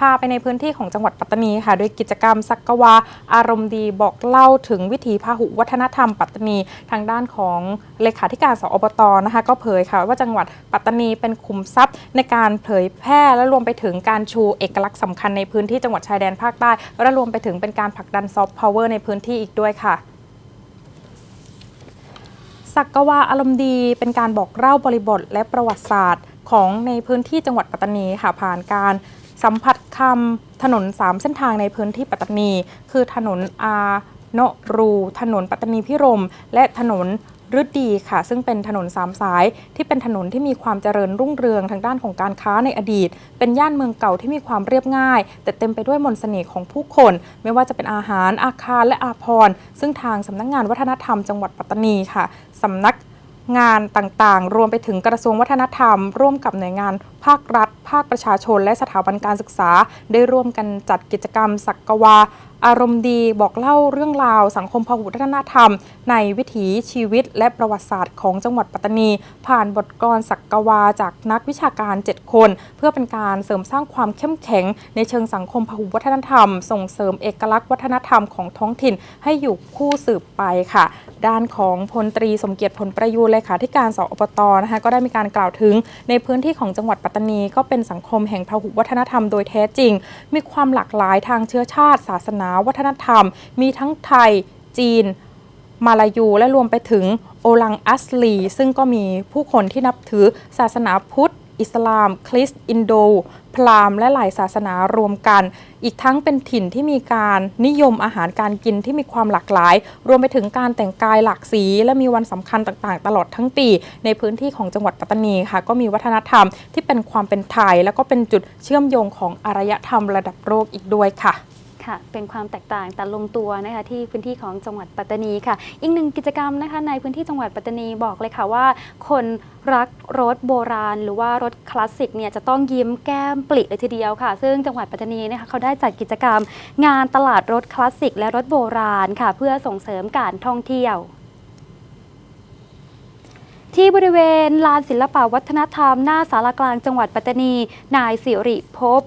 พาไปในพื้นที่ของจังหวัดปัตตานีค่ะโดยกิจกรรมสักกวาอารมณ์ดีบอกเล่าถึงวิถีพหุวัฒนธรรมปัตตานีทางด้านของเลขาธิการสอบตนะคะก็เผยค่ะ ว่าจังหวัดปัตตานีเป็นขุมทรัพย์ ในการเผยแพร่และรวมไปถึงการชูเอกลักษณ์สำคัญในพื้นที่จังหวัดชายแดนภาคใต้และรวมไปถึงเป็นการผลักดันซอฟต์พาวเวอร์ในพื้นที่อีกด้วยค่ะสักกวาอารมณ์ดีเป็นการบอกเล่าบริบทและประวัติศาสตร์ของในพื้นที่จังหวัดปัตตานีค่ะผ่านการสัมผัส คำถนน 3 เส้นทางในพื้นที่ปัตตานี คือถนนอาโนรู ถนนปัตตานีพิรม และถนนฤดีค่ะ ซึ่งเป็นถนนสามสาย ที่เป็นถนนที่มีความเจริญรุ่งเรืองทางด้านของการค้าในอดีต เป็นย่านเมืองเก่าที่มีความเรียบง่าย แต่เต็มไปด้วยมนต์เสน่ห์ของผู้คน ไม่ว่าจะเป็นอาหารอาคารและอาภรณ์ซึ่งทางสำนักงานวัฒนธรรมจังหวัดปัตตานีค่ะสำนัก งานต่างๆ รวมไปถึงกระทรวงวัฒนธรรม ร่วมกับหน่วยงานภาครัฐ ภาคประชาชน และสถาบันการศึกษา ได้ร่วมกันจัดกิจกรรม สักกวา อารมณ์ดีบอกเล่าเรื่องราว สังคมพหุวัฒนธรรม ในวิถีชีวิตและประวัติศาสตร์ของจังหวัดปัตตานี ผ่านบทกลอนสักกวาจากนักวิชาการ 7 คน เพื่อเป็นการเสริมสร้างความเข้มแข็ง ในเชิงสังคมพหุวัฒนธรรม ส่งเสริมเอกลักษณ์วัฒนธรรมของท้องถิ่นให้อยู่คู่สืบไปค่ะ ด้านของพลตรีสมเกียรติผลประยูรเลขาธิการสอปตนะคะก็ได้มีการกล่าวถึงในพื้นที่ของจังหวัดปัตตานี ก็เป็นสังคมแห่งพหุวัฒนธรรมโดยแท้จริง มีความหลากหลายทางเชื้อชาติ ศาสนา วัฒนธรรม มีทั้งไทย จีน มาลายูและรวมไปถึงโอลังอัสลี ซึ่งก็มีผู้คนที่นับถือศาสนาพุทธ อิสลาม คริสต์อินโด พราหมณ์และหลายศาสนารวมกัน อีกทั้งเป็นถิ่นที่มีการนิยมอาหารการกินที่มีความหลากหลาย รวมไปถึงการแต่งกายหลากสี และมีวันสำคัญต่างๆ ตลอดทั้งปี ในพื้นที่ของจังหวัดปัตตานีค่ะ ก็มีวัฒนธรรมที่เป็นความเป็นไทย แล้วก็เป็นจุดเชื่อมโยงของอารยธรรมระดับโลกอีกด้วยค่ะ ค่ะ เป็นความแตกต่างแต่ลงตัวนะคะที่พื้นที่ของจังหวัดปัตตานีค่ะ อีกหนึ่งกิจกรรมนะคะ ในพื้นที่จังหวัดปัตตานีบอกเลยค่ะว่า คนรักรถโบราณ หรือว่ารถคลาสสิกเนี่ยจะต้องยิ้มแก้มปลิเลยทีเดียวค่ะ ซึ่งจังหวัดปัตตานีนะคะเขาได้จัดกิจกรรม งานตลาดรถคลาสสิกและรถโบราณค่ะ เพื่อส่งเสริมการท่องเที่ยวที่บริเวณลานศิลปวัฒนธรรม หน้าสารกลางจังหวัดปัตตานี นายสิริภพ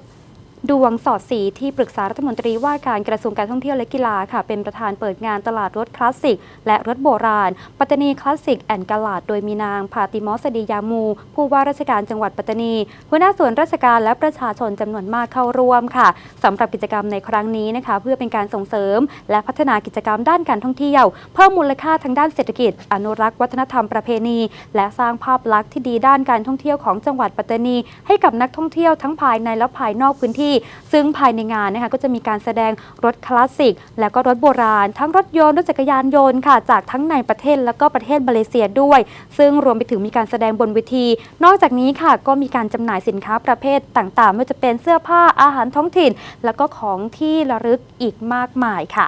ดวงสอดสีที่ปรึกษารัฐมนตรีว่าการกระทรวงการท่องเที่ยวและกีฬาค่ะ เป็นประธานเปิดงานตลาดรถคลาสสิก และรถโบราณ ปัตตานีคลาสสิกแอนด์กลาด โดยมีนางพาติมอสดียามู ผู้ว่าราชการจังหวัดปัตตานี หัวหน้าส่วนราชการและประชาชนจำนวนมากเข้าร่วมค่ะสำหรับกิจกรรมในครั้งนี้นะคะ เพื่อเป็นการส่งเสริม และพัฒนากิจกรรมด้านการท่องเที่ยว เพิ่มมูลค่าทางด้านเศรษฐกิจ อนุรักษ์วัฒนธรรมประเพณี และสร้างภาพลักษณ์ที่ดีด้านการท่องเที่ยวของจังหวัดปัตตานี ให้กับนักท่องเที่ยวทั้งภายในและภายนอกพื้นที่ซึ่งภายในงานนะคะก็จะมีการแสดงรถคลาสสิก และก็รถโบราณ ทั้งรถยนต์รถจักรยานยนต์ค่ะ จากทั้งในประเทศและก็ประเทศมาเลเซียด้วย ซึ่งรวมไปถึงมีการแสดงบนเวที นอกจากนี้ค่ะก็มีการจำหน่ายสินค้าประเภทต่างๆไม่ว่าจะเป็นเสื้อผ้าอาหารท้องถิ่น แล้วก็ของที่ระลึกอีกมากมายค่ะ